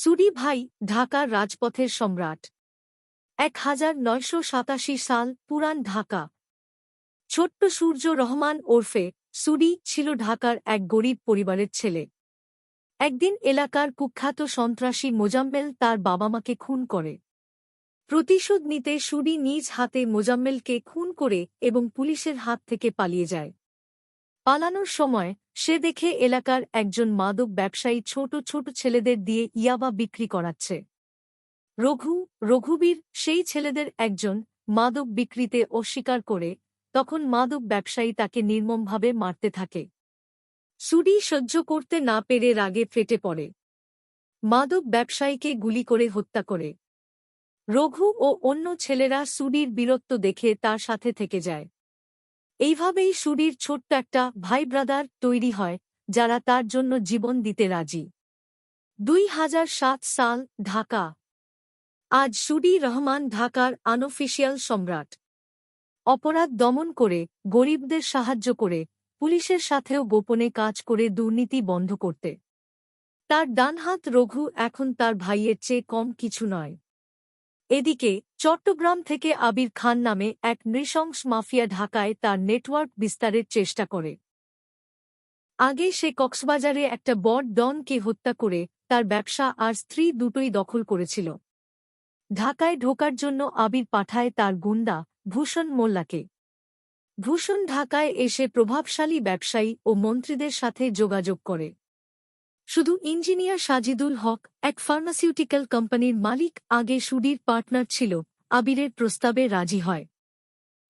সুরি ভাই, ঢাকার রাজপথের সম্রাট। এক হাজার নয়শো সাতাশি সাল পুরান ঢাকা। ছোট্ট সূর্য রহমান ওরফে সুরি ছিল ঢাকার এক গরিব পরিবারের ছেলে। একদিন এলাকার কুখ্যাত সন্ত্রাসী মোজাম্মেল তার বাবা-মাকে খুন করে। প্রতিশোধ নিতে সুরি নিজ হাতে মোজাম্মেলকে খুন করে এবং পুলিশের হাত থেকে পালিয়ে যায়। পালানোর সময় সে দেখে এলাকার একজন মাদক ব্যবসায়ী ছোট ছোট ছেলেদের দিয়ে ইয়াবা বিক্রি করাচ্ছে। রঘু, রঘুবীর সেই ছেলেদের একজন মাদক বিক্রিতে অস্বীকার করে তখন মাদক ব্যবসায়ী তাকে নির্মমভাবে মারতে থাকে। সুডি সহ্য করতে না পেরে রাগে ফেটে পড়ে। মাদক ব্যবসায়ীকে গুলি করে হত্যা করে। রঘু ও অন্য ছেলেরা সুডির বীরত্ব দেখে তার সাথে থেকে যায়। এইভাবেই সুরির ছোট্ট একটা ভাই ব্রাদার তৈরি হয়, যারা তার জন্য জীবন দিতে রাজি। দুই হাজার সাত সাল, ঢাকা। আজ সুরি রহমান ঢাকার আনঅফিসিয়াল সম্রাট। অপরাধ দমন করে, গরিবদের সাহায্য করে, পুলিশের সাথেও গোপনে কাজ করে দুর্নীতি বন্ধ করতে। তার ডানহাত রঘু এখন তার ভাইয়ের চেয়ে কম কিছু নয়। এদিকে চট্টগ্রাম থেকে আবির খান নামে এক নৃশংস মাফিয়া ঢাকায় তার নেটওয়ার্ক বিস্তারের চেষ্টা করে। আগে সে কক্সবাজারে একটা বড ডনকে হত্যা করে তার ব্যবসা আর স্ত্রী দুটোই দখল করেছিল। ঢাকায় ঢোকার জন্য আবির পাঠায় তার গুন্ডা ভূষণ মোল্লাকে। ভূষণ ঢাকায় এসে প্রভাবশালী ব্যবসায়ী ও মন্ত্রীদের সাথে যোগাযোগ করে। শুধু ইঞ্জিনিয়ার সাজিদুল হক এক ফার্মাসিউটিক্যাল কোম্পানির মালিক আগে সুডির পার্টনার ছিল, আবিরের প্রস্তাবে রাজি হয়।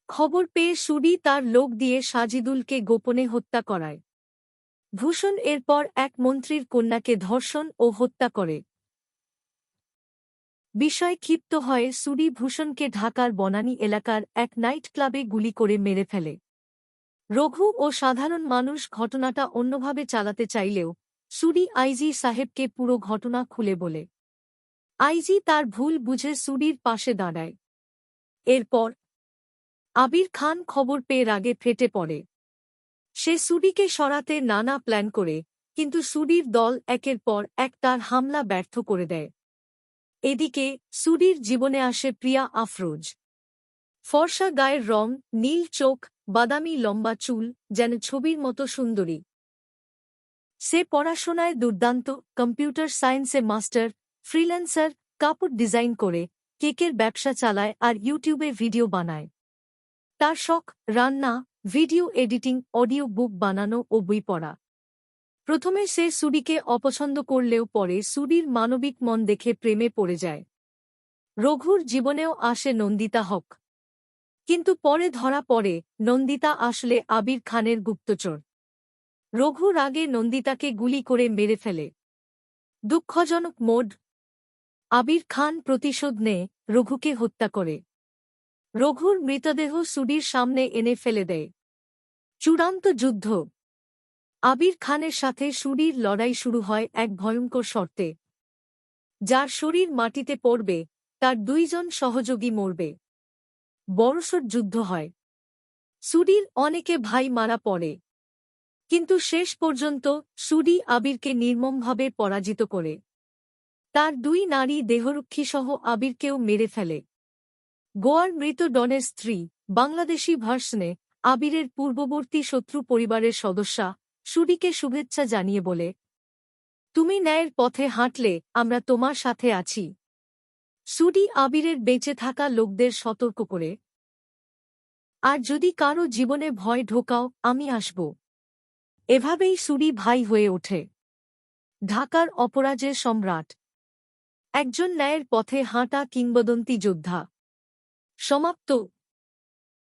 খবর পেয়ে সুডি তার লোক দিয়ে সাজিদুলকে গোপনে হত্যা করায়। ভূষণ এরপর এক মন্ত্রীর কন্যাকে ধর্ষণ ও হত্যা করে। বিষয় ক্ষিপ্ত হয়ে সুডি ভূষণকে ঢাকার বনানী এলাকার এক নাইট ক্লাবে গুলি করে মেরে ফেলে। রঘু ও সাধারণ মানুষ ঘটনাটা অন্যভাবে চালাতে চাইলেও সুরি আইজি সাহেবকে পুরো ঘটনা খুলে বলে। আইজি তার ভুল বুঝে সুরির পাশে দাঁড়ায়। এরপর আবির খান খবর পেয়ে রাগে ফেটে পড়ে। সে সুরিকে সরাতে নানা প্ল্যান করে, কিন্তু সুরির দল একের পর এক তার হামলা ব্যর্থ করে দেয়। এদিকে সুরির জীবনে আসে প্রিয়া আফরোজ। ফর্সা গায়ের রং, নীল চোখ, বাদামি লম্বা চুল, যেন ছবির মতো সুন্দরী। সে পড়াশোনায় দুর্দান্ত, কম্পিউটার সায়েন্সে মাস্টার, ফ্রিল্যান্সার, কাপড় ডিজাইন করে, কেকের ব্যবসা চালায় আর ইউটিউবে ভিডিও বানায়। তার শখ, রান্না, ভিডিও এডিটিং, অডিও বুক বানানো ও বই পড়া। প্রথমে সে সুডিকে অপছন্দ করলেও পরে সুডির মানবিক মন দেখে প্রেমে পড়ে যায়। রঘুর জীবনেও আসে নন্দিতা হক। কিন্তু পরে ধরা পড়ে, নন্দিতা আসলে আবির খানের গুপ্তচর। রঘুর আগে নন্দিতাকে গুলি করে মেরে ফেলে। দুঃখজনক মোড। আবির খান প্রতিশোধ নেয় রঘুকে হত্যা করে। রঘুর মৃতদেহ সুডির সামনে এনে ফেলে দেয়। চূড়ান্ত যুদ্ধ। আবির খানের সাথে সুরির লড়াই শুরু হয় এক ভয়ঙ্কর শর্তে। যার শরীর মাটিতে পড়বে, তার দুইজন সহযোগী মরবে। বড়সড় যুদ্ধ হয়। সুরির অনেকে ভাই মারা পড়ে। কিন্তু শেষ পর্যন্ত সুডি আবিরকে নির্মমভাবে পরাজিত করে। তার দুই নারী দেহরক্ষীসহ আবিরকেও মেরে ফেলে। গোয়ার মৃত ডনের স্ত্রী, বাংলাদেশি ভার্সনে, আবিরের পূর্ববর্তী শত্রু পরিবারের সদস্যা সুডিকে শুভেচ্ছা জানিয়ে বলে, তুমি ন্যায়ের পথে হাঁটলে আমরা তোমার সাথে আছি সুডি আবিরের বেঁচে থাকা লোকদের সতর্ক করে, আর যদি কারও জীবনে ভয় ঢোকাও, আমি আসব। এভাবেই সুরি ভাই হয়ে ওঠে। ঢাকার অপরাজের সম্রাট। একজন ন্যায়ের পথে হাঁটা কিংবদন্তি যোদ্ধা। সমাপ্ত।